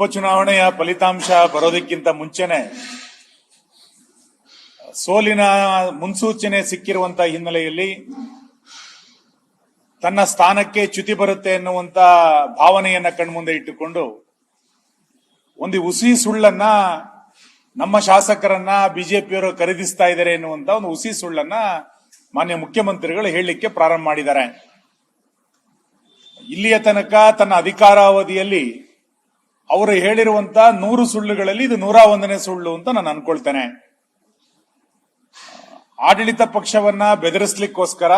ಉಪಚುನಾವಣೆಯ ಫಲಿತಾಂಶ ಬರೋದಕ್ಕಿಂತ ಮುಂಚೆನೆ ಸೋಲಿನ ಮುನ್ಸೂಚನೆ ಸಿಕ್ಕಿರುವಂತ ಹಿನ್ನೆಲೆಯಲ್ಲಿ ತನ್ನ ಸ್ಥಾನಕ್ಕೆ ಚ್ಯುತಿ ಬರುತ್ತೆ ಎನ್ನುವಂತ ಭಾವನೆಯನ್ನ ಕಣ್ಮುಂದೆ ಇಟ್ಟುಕೊಂಡು ಒಂದು ಹುಸಿ ಸುಳ್ಳನ್ನ ನಮ್ಮ ಶಾಸಕರನ್ನ ಬಿಜೆಪಿಯವರು ಖರೀದಿಸ್ತಾ ಇದ್ದಾರೆ ಎನ್ನುವಂತ ಒಂದು ಹುಸಿ ಸುಳ್ಳನ್ನ ಮಾನ್ಯ ಮುಖ್ಯಮಂತ್ರಿಗಳು ಹೇಳಲಿಕ್ಕೆ ಪ್ರಾರಂಭ ಮಾಡಿದ್ದಾರೆ. ಇಲ್ಲಿಯ ತನಕ ತನ್ನ ಅಧಿಕಾರಾವಧಿಯಲ್ಲಿ ಅವರು ಹೇಳಿರುವಂತ ನೂರು ಸುಳ್ಳುಗಳಲ್ಲಿ ಇದು ನೂರ ಒಂದನೇ ಸುಳ್ಳು ಅಂತ ನಾನು ಅನ್ಕೊಳ್ತೇನೆ. ಆಡಳಿತ ಪಕ್ಷವನ್ನ ಬೆದರಿಸ್ಲಿಕ್ಕೋಸ್ಕರ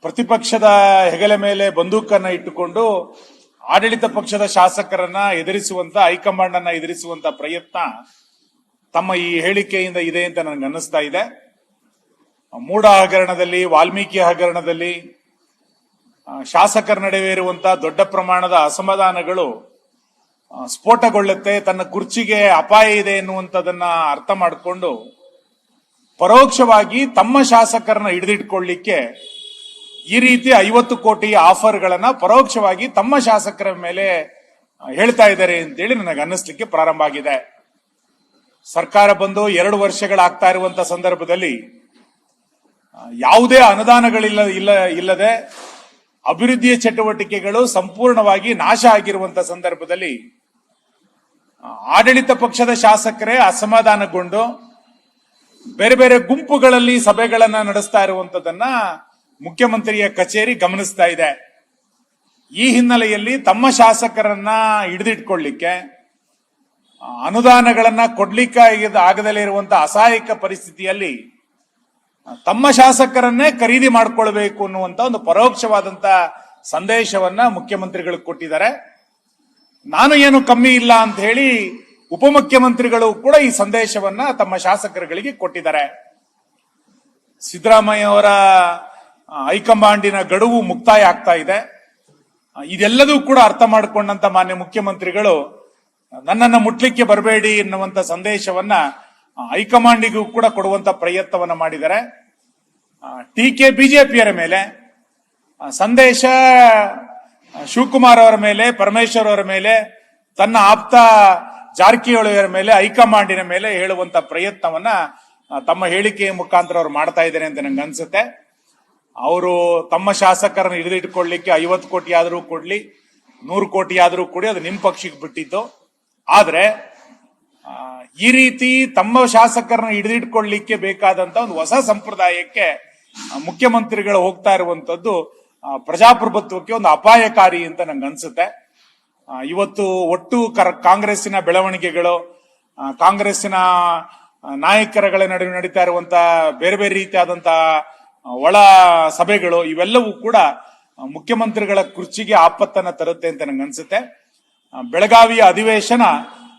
ಪ್ರತಿಪಕ್ಷದ ಹೆಗಲ ಮೇಲೆ ಬಂದೂಕನ್ನ ಇಟ್ಟುಕೊಂಡು ಆಡಳಿತ ಪಕ್ಷದ ಶಾಸಕರನ್ನ ಎದುರಿಸುವಂತ ಹೈಕಮಾಂಡ್ ಅನ್ನ ಎದುರಿಸುವಂತ ಪ್ರಯತ್ನ ತಮ್ಮ ಈ ಹೇಳಿಕೆಯಿಂದ ಇದೆ ಅಂತ ನನಗೆ ಅನ್ನಿಸ್ತಾ ಇದೆ. ಮೂಡ ಹಗರಣದಲ್ಲಿ, ವಾಲ್ಮೀಕಿ ಹಗರಣದಲ್ಲಿ ಶಾಸಕರ ನಡುವೆ ಇರುವಂತಹ ದೊಡ್ಡ ಪ್ರಮಾಣದ ಅಸಮಾಧಾನಗಳು ಸ್ಫೋಟಗೊಳ್ಳುತ್ತೆ, ತನ್ನ ಕುರ್ಚಿಗೆ ಅಪಾಯ ಇದೆ ಎನ್ನುವಂಥದ್ದನ್ನ ಅರ್ಥ ಮಾಡಿಕೊಂಡು ಪರೋಕ್ಷವಾಗಿ ತಮ್ಮ ಶಾಸಕರನ್ನ ಹಿಡಿದಿಟ್ಕೊಳ್ಳಿಕ್ಕೆ ಈ ರೀತಿ ಐವತ್ತು ಕೋಟಿ ಆಫರ್ಗಳನ್ನ ಪರೋಕ್ಷವಾಗಿ ತಮ್ಮ ಶಾಸಕರ ಮೇಲೆ ಹೇಳ್ತಾ ಇದ್ದಾರೆ ಅಂತೇಳಿ ನನಗೆ ಅನ್ನಿಸ್ಲಿಕ್ಕೆ ಪ್ರಾರಂಭ ಆಗಿದೆ. ಸರ್ಕಾರ ಬಂದು ಎರಡು ವರ್ಷಗಳಾಗ್ತಾ ಇರುವಂತ ಸಂದರ್ಭದಲ್ಲಿ ಯಾವುದೇ ಅನುದಾನಗಳಿಲ್ಲ, ಇಲ್ಲ, ಇಲ್ಲದೆ ಅಭಿವೃದ್ಧಿಯ ಚಟುವಟಿಕೆಗಳು ಸಂಪೂರ್ಣವಾಗಿ ನಾಶ ಆಗಿರುವಂತ ಸಂದರ್ಭದಲ್ಲಿ ಆಡಳಿತ ಪಕ್ಷದ ಶಾಸಕರೇ ಅಸಮಾಧಾನಗೊಂಡು ಬೇರೆ ಬೇರೆ ಗುಂಪುಗಳಲ್ಲಿ ಸಭೆಗಳನ್ನ ನಡೆಸ್ತಾ ಇರುವಂತದನ್ನ ಮುಖ್ಯಮಂತ್ರಿಯ ಕಚೇರಿ ಗಮನಿಸ್ತಾ ಇದೆ. ಈ ಹಿನ್ನೆಲೆಯಲ್ಲಿ ತಮ್ಮ ಶಾಸಕರನ್ನ ಹಿಡಿದಿಟ್ಕೊಳ್ಳಿಕ್ಕೆ ಅನುದಾನಗಳನ್ನ ಕೊಡ್ಲಿಕ್ಕೆ ಆಗದಲ್ಲೇ ಇರುವಂತಹ ಅಸಹಾಯಕ ಪರಿಸ್ಥಿತಿಯಲ್ಲಿ ತಮ್ಮ ಶಾಸಕರನ್ನೇ ಖರೀದಿ ಮಾಡಿಕೊಳ್ಬೇಕು ಅನ್ನುವಂತ ಒಂದು ಪರೋಕ್ಷವಾದಂತ ಸಂದೇಶವನ್ನ ಮುಖ್ಯಮಂತ್ರಿಗಳು ಕೊಟ್ಟಿದ್ದಾರೆ. ನಾನು ಏನು ಕಮ್ಮಿ ಇಲ್ಲ ಅಂತ ಹೇಳಿ ಉಪಮುಖ್ಯಮಂತ್ರಿಗಳು ಕೂಡ ಈ ಸಂದೇಶವನ್ನ ತಮ್ಮ ಶಾಸಕರುಗಳಿಗೆ ಕೊಟ್ಟಿದ್ದಾರೆ. ಸಿದ್ದರಾಮಯ್ಯ ಅವರ ಹೈಕಮಾಂಡಿನ ಗಡುವು ಮುಕ್ತಾಯ ಆಗ್ತಾ ಇದೆ. ಇದೆಲ್ಲದೂ ಕೂಡ ಅರ್ಥ ಮಾಡಿಕೊಂಡಂತ ಮಾನ್ಯ ಮುಖ್ಯಮಂತ್ರಿಗಳು, ನನ್ನನ್ನು ಮುಟ್ಲಿಕ್ಕೆ ಬರಬೇಡಿ ಎನ್ನುವಂತ ಸಂದೇಶವನ್ನ ಹೈಕಮಾಂಡಿಗೂ ಕೂಡ ಕೊಡುವಂತ ಪ್ರಯತ್ನವನ್ನ ಮಾಡಿದ್ದಾರೆ. ಟೀಕೆ ಬಿಜೆಪಿಯರ ಮೇಲೆ ಸಂದೇಶ ಶಿವಕುಮಾರ್ ಅವರ ಮೇಲೆ, ಪರಮೇಶ್ವರ್ ಅವರ ಮೇಲೆ, ತನ್ನ ಆಪ್ತ ಜಾರಕಿಹೊಳಿಯವರ ಮೇಲೆ, ಹೈಕಮಾಂಡಿನ ಮೇಲೆ ಹೇಳುವಂತ ಪ್ರಯತ್ನವನ್ನ ತಮ್ಮ ಹೇಳಿಕೆಯ ಮುಖಾಂತರ ಅವ್ರು ಮಾಡ್ತಾ ಇದ್ದಾರೆ ಅಂತ ನಂಗೆ ಅನ್ಸುತ್ತೆ. ಅವರು ತಮ್ಮ ಶಾಸಕರನ್ನ ಹಿಡಿದಿಟ್ಕೊಳ್ಳಿಕ್ಕೆ ಐವತ್ತು ಕೋಟಿ ಆದರೂ ಕೊಡ್ಲಿ, ನೂರು ಕೋಟಿ ಆದರೂ ಕೊಡಿ, ಅದು ನಿಮ್ಮ ಪಕ್ಷಕ್ಕೆ ಬಿಟ್ಟಿದ್ದು. ಆದ್ರೆ ಈ ರೀತಿ ತಮ್ಮ ಶಾಸಕರನ್ನ ಹಿಡಿದಿಟ್ಕೊಳ್ಳಿಕ್ಕೆ ಬೇಕಾದಂತ ಒಂದು ಹೊಸ ಸಂಪ್ರದಾಯಕ್ಕೆ ಮುಖ್ಯಮಂತ್ರಿಗಳು ಹೋಗ್ತಾ ಇರುವಂತದ್ದು ಪ್ರಜಾಪ್ರಭುತ್ವಕ್ಕೆ ಒಂದು ಅಪಾಯಕಾರಿ ಅಂತ ನಂಗೆ ಅನ್ಸುತ್ತೆ. ಇವತ್ತು ಒಟ್ಟು ಕಾಂಗ್ರೆಸ್ಸಿನ ಬೆಳವಣಿಗೆಗಳು ಕಾಂಗ್ರೆಸ್ಸಿನ ನಾಯಕರಗಳ ನಡುವೆ ನಡೀತಾ ಇರುವಂತ ಬೇರೆ ಬೇರೆ ರೀತಿಯಾದಂತ ಆ, ಒಳ ಸಭೆಗಳು ಇವೆಲ್ಲವೂ ಕೂಡ ಮುಖ್ಯಮಂತ್ರಿಗಳ ಕುರ್ಚಿಗೆ ಆಪತ್ತನ್ನ ತರುತ್ತೆ ಅಂತ ನಂಗೆ ಅನ್ಸುತ್ತೆ. ಬೆಳಗಾವಿಯ ಅಧಿವೇಶನ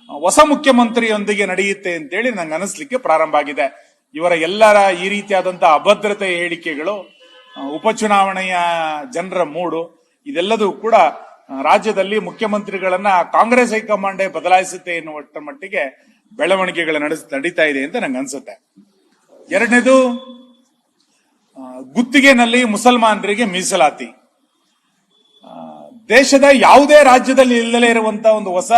ಹೊಸ ಮುಖ್ಯಮಂತ್ರಿಯೊಂದಿಗೆ ನಡೆಯುತ್ತೆ ಅಂತೇಳಿ ನಂಗೆ ಅನಿಸ್ಲಿಕ್ಕೆ ಪ್ರಾರಂಭ ಆಗಿದೆ. ಇವರ ಎಲ್ಲರ ಈ ರೀತಿಯಾದಂತಹ ಅಭದ್ರತೆ ಹೇಳಿಕೆಗಳು ಉಪಚುನಾವಣೆಯ ಜನರ ಮೂಡು, ಇದೆಲ್ಲದೂ ಕೂಡ ರಾಜ್ಯದಲ್ಲಿ ಮುಖ್ಯಮಂತ್ರಿಗಳನ್ನ ಕಾಂಗ್ರೆಸ್ ಹೈಕಮಾಂಡೇ ಬದಲಾಯಿಸುತ್ತೆ ಎನ್ನುವ ಮಟ್ಟಿಗೆ ಬೆಳವಣಿಗೆಗಳು ನಡೆಸ್, ನಡೀತಾ ಇದೆ ಅಂತ ನಂಗೆ ಅನ್ಸುತ್ತೆ. ಎರಡನೇದು ಗುತ್ತಿಗೆನಲ್ಲಿ ಮುಸಲ್ಮಾನರಿಗೆ ಮೀಸಲಾತಿ. ದೇಶದ ಯಾವುದೇ ರಾಜ್ಯದಲ್ಲಿ ಇಲ್ಲದೇ ಇರುವಂತಹ ಒಂದು ಹೊಸ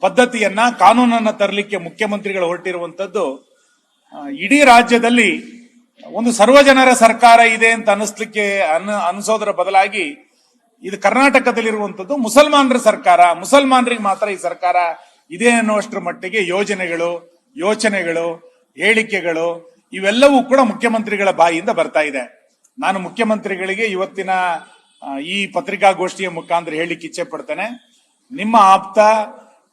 ಪದ್ಧತಿಯನ್ನ, ಕಾನೂನನ್ನ ತರಲಿಕ್ಕೆ ಮುಖ್ಯಮಂತ್ರಿಗಳು ಹೊರಟಿರುವಂತದ್ದು ಇಡೀ ರಾಜ್ಯದಲ್ಲಿ ಒಂದು ಸರ್ವಜನರ ಸರ್ಕಾರ ಇದೆ ಅಂತ ಅನಿಸ್ಲಿಕ್ಕೆ ಅನ್ ಅನಿಸೋದರ ಬದಲಾಗಿ ಇದು ಕರ್ನಾಟಕದಲ್ಲಿರುವಂಥದ್ದು ಮುಸಲ್ಮಾನರ ಸರ್ಕಾರ. ಮುಸಲ್ಮಾನರಿಗೆ ಮಾತ್ರ ಈ ಸರ್ಕಾರ ಇದೆ ಅನ್ನುವಷ್ಟರ ಮಟ್ಟಿಗೆ ಯೋಜನೆಗಳು, ಯೋಚನೆಗಳು, ಹೇಳಿಕೆಗಳು ಇವೆಲ್ಲವೂ ಕೂಡ ಮುಖ್ಯಮಂತ್ರಿಗಳ ಬಾಯಿಯಿಂದ ಬರ್ತಾ ಇದೆ. ನಾನು ಮುಖ್ಯಮಂತ್ರಿಗಳಿಗೆ ಇವತ್ತಿನ ಈ ಪತ್ರಿಕಾಗೋಷ್ಠಿಯ ಮುಖಾಂತರ ಹೇಳಿಕ್ಕೆ ಇಚ್ಛೆ ಪಡ್ತೇನೆ ನಿಮ್ಮ ಆಪ್ತ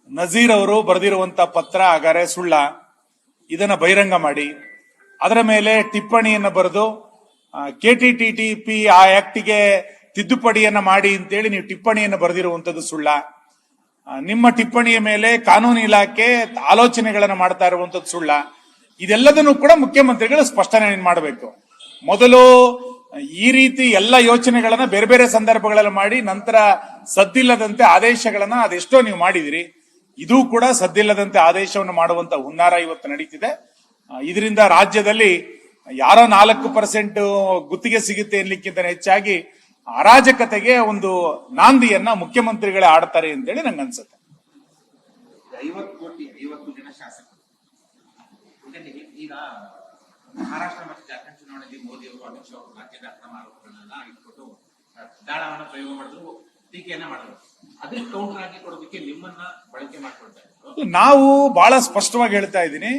ನಜೀರ್ ಅವರು ಬರೆದಿರುವಂತ ಪತ್ರ ಹಾಗಾರೆ ಸುಳ್ಳ, ಇದನ್ನ ಬಹಿರಂಗ ಮಾಡಿ. ಅದರ ಮೇಲೆ ಟಿಪ್ಪಣಿಯನ್ನು ಬರೆದು ಕೆಟಿಟಿಟಿಪಿ ಆ ಆಕ್ಟಿಗೆ ತಿದ್ದುಪಡಿಯನ್ನ ಮಾಡಿ ಅಂತೇಳಿ ನೀವು ಟಿಪ್ಪಣಿಯನ್ನು ಬರೆದಿರುವಂತದ್ದು ಸುಳ್ಳ. ನಿಮ್ಮ ಟಿಪ್ಪಣಿಯ ಮೇಲೆ ಕಾನೂನು ಇಲಾಖೆ ಆಲೋಚನೆಗಳನ್ನು ಮಾಡ್ತಾ ಇರುವಂತದ್ದು ಸುಳ್ಳ. ಇದೆಲ್ಲದನ್ನು ಕೂಡ ಮುಖ್ಯಮಂತ್ರಿಗಳು ಸ್ಪಷ್ಟನೆ ಮಾಡಬೇಕು. ಮೊದಲು, ಈ ರೀತಿ ಎಲ್ಲ ಯೋಚನೆಗಳನ್ನ ಬೇರೆ ಬೇರೆ ಸಂದರ್ಭಗಳಲ್ಲಿ ಮಾಡಿ, ನಂತರ ಸದ್ದಿಲ್ಲದಂತೆ ಆದೇಶಗಳನ್ನ ಅದೆಷ್ಟೋ ನೀವು ಮಾಡಿದಿರಿ. ಇದು ಕೂಡ ಸದ್ದಿಲ್ಲದಂತೆ ಆದೇಶವನ್ನು ಮಾಡುವಂತ ಹುನ್ನಾರ ಇವತ್ತು ನಡೀತಿದೆ. ಇದರಿಂದ ರಾಜ್ಯದಲ್ಲಿ ಯಾರೋ ನಾಲ್ಕು ಪರ್ಸೆಂಟ್ ಗುತ್ತಿಗೆ ಸಿಗುತ್ತೆ ಎನ್ಲಿಕ್ಕಿಂತ ಹೆಚ್ಚಾಗಿ ಅರಾಜಕತೆಗೆ ಒಂದು ನಾಂದಿಯನ್ನ ಮುಖ್ಯಮಂತ್ರಿಗಳೇ ಆಡ್ತಾರೆ ಅಂತೇಳಿ ನಂಗೆ ಅನ್ಸುತ್ತೆ. ಐವತ್ತು ಕೋಟಿ ಐವತ್ತು ಜನ ಶಾಸಕರು. ಯಾಕಂದ್ರೆ ಈ- ಈಗ ಮಹಾರಾಷ್ಟ್ರ ಮತ್ತು ಜಾರ್ಖಂಡ್ ಚುನಾವಣೆಯಲ್ಲಿ ಮೋದಿ ಅವರು ಅಮಿತ್ ಶಾ ಅವರು ರಾಜ್ಯದ ಅಕ್ರಮ ಆರೋಪಗಳನ್ನೆಲ್ಲ ಇಟ್ಬಿಟ್ಟು ಆ, ಪ್ರಯೋಗ ಮಾಡಿದ್ರು ಟೀಕೆಯನ್ನ ಮಾಡಿದ್ರು. ಅದಕ್ಕೆ ಕೌಂಟರ್ ಆಗಿ ಕೊಡೋದಕ್ಕೆ ನಿಮ್ಮನ್ನ ಬಳಕೆ ಮಾಡ್ಕೊಳ್ತಾ ನಾವು ಬಹಳ ಸ್ಪಷ್ಟವಾಗಿ ಹೇಳ್ತಾ ಇದ್ದೀನಿ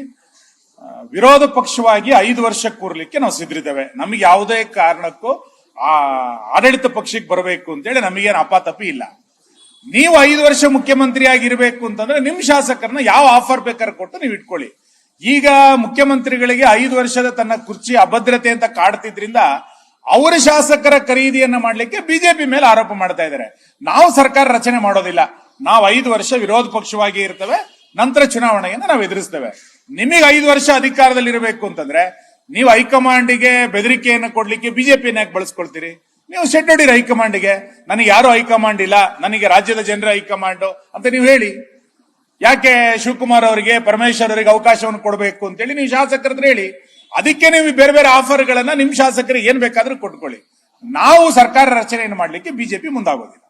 ವಿರೋಧ ಪಕ್ಷವಾಗಿ ಐದು ವರ್ಷ ಕೂರ್ಲಿಕ್ಕೆ ನಾವು ಸಿದ್ರಿದ್ದೇವೆ ನಮಗೆ ಯಾವುದೇ ಕಾರಣಕ್ಕೂ ಆ ಆಡಳಿತ ಪಕ್ಷಕ್ಕೆ ಬರಬೇಕು ಅಂತೇಳಿ ನಮಗೇನು ಅಪಾತಪಿ ಇಲ್ಲ. ನೀವು ಐದು ವರ್ಷ ಮುಖ್ಯಮಂತ್ರಿ ಆಗಿರ್ಬೇಕು ಅಂತಂದ್ರೆ ನಿಮ್ ಶಾಸಕರನ್ನ ಯಾವ ಆಫರ್ ಬೇಕಾದ್ರೆ ಕೊಟ್ಟು ನೀವು ಇಟ್ಕೊಳ್ಳಿ. ಈಗ ಮುಖ್ಯಮಂತ್ರಿಗಳಿಗೆ ಐದು ವರ್ಷದ ತನ್ನ ಕುರ್ಚಿ ಅಭದ್ರತೆ ಅಂತ ಕಾಡ್ತಿದ್ರಿಂದ ಅವರ ಶಾಸಕರ ಖರೀದಿಯನ್ನ ಮಾಡ್ಲಿಕ್ಕೆ ಬಿಜೆಪಿ ಮೇಲೆ ಆರೋಪ ಮಾಡ್ತಾ ಇದ್ದಾರೆ. ನಾವು ಸರ್ಕಾರ ರಚನೆ ಮಾಡೋದಿಲ್ಲ. ನಾವು ಐದು ವರ್ಷ ವಿರೋಧ ಪಕ್ಷವಾಗಿ ಇರ್ತೇವೆ. ನಂತರ ಚುನಾವಣೆಯನ್ನು ನಾವು ಎದುರಿಸ್ತೇವೆ. ನಿಮಗೆ ಐದು ವರ್ಷ ಅಧಿಕಾರದಲ್ಲಿ ಇರಬೇಕು ಅಂತಂದ್ರೆ, ನೀವು ಹೈಕಮಾಂಡಿಗೆ ಬೆದರಿಕೆಯನ್ನು ಕೊಡ್ಲಿಕ್ಕೆ ಬಿಜೆಪಿನ ಯಾಕೆ ಬಳಸ್ಕೊಳ್ತೀರಿ? ನೀವು ಸೆಡ್ಡೊಡಿರಿ ಹೈಕಮಾಂಡ್ಗೆ. ನನಗೆ ಯಾರು ಹೈಕಮಾಂಡ್ ಇಲ್ಲ. ನನಗೆ ರಾಜ್ಯದ ಜನರ ಹೈಕಮಾಂಡ್ ಅಂತ ನೀವು ಹೇಳಿ. ಯಾಕೆ ಶಿವಕುಮಾರ್ ಅವರಿಗೆ, ಪರಮೇಶ್ವರ್ ಅವರಿಗೆ ಅವಕಾಶವನ್ನು ಕೊಡಬೇಕು ಅಂತೇಳಿ ನೀವು ಶಾಸಕರ ಹೇಳಿ. ಅದಕ್ಕೆ ನೀವು ಬೇರೆ ಬೇರೆ ಆಫರ್ಗಳನ್ನ ನಿಮ್ ಶಾಸಕರಿಗೆ ಏನ್ ಬೇಕಾದ್ರೂ ಕೊಟ್ಕೊಳ್ಳಿ. ನಾವು ಸರ್ಕಾರ ರಚನೆಯನ್ನು ಮಾಡಲಿಕ್ಕೆ ಬಿಜೆಪಿ ಮುಂದಾಗೋದಿಲ್ಲ.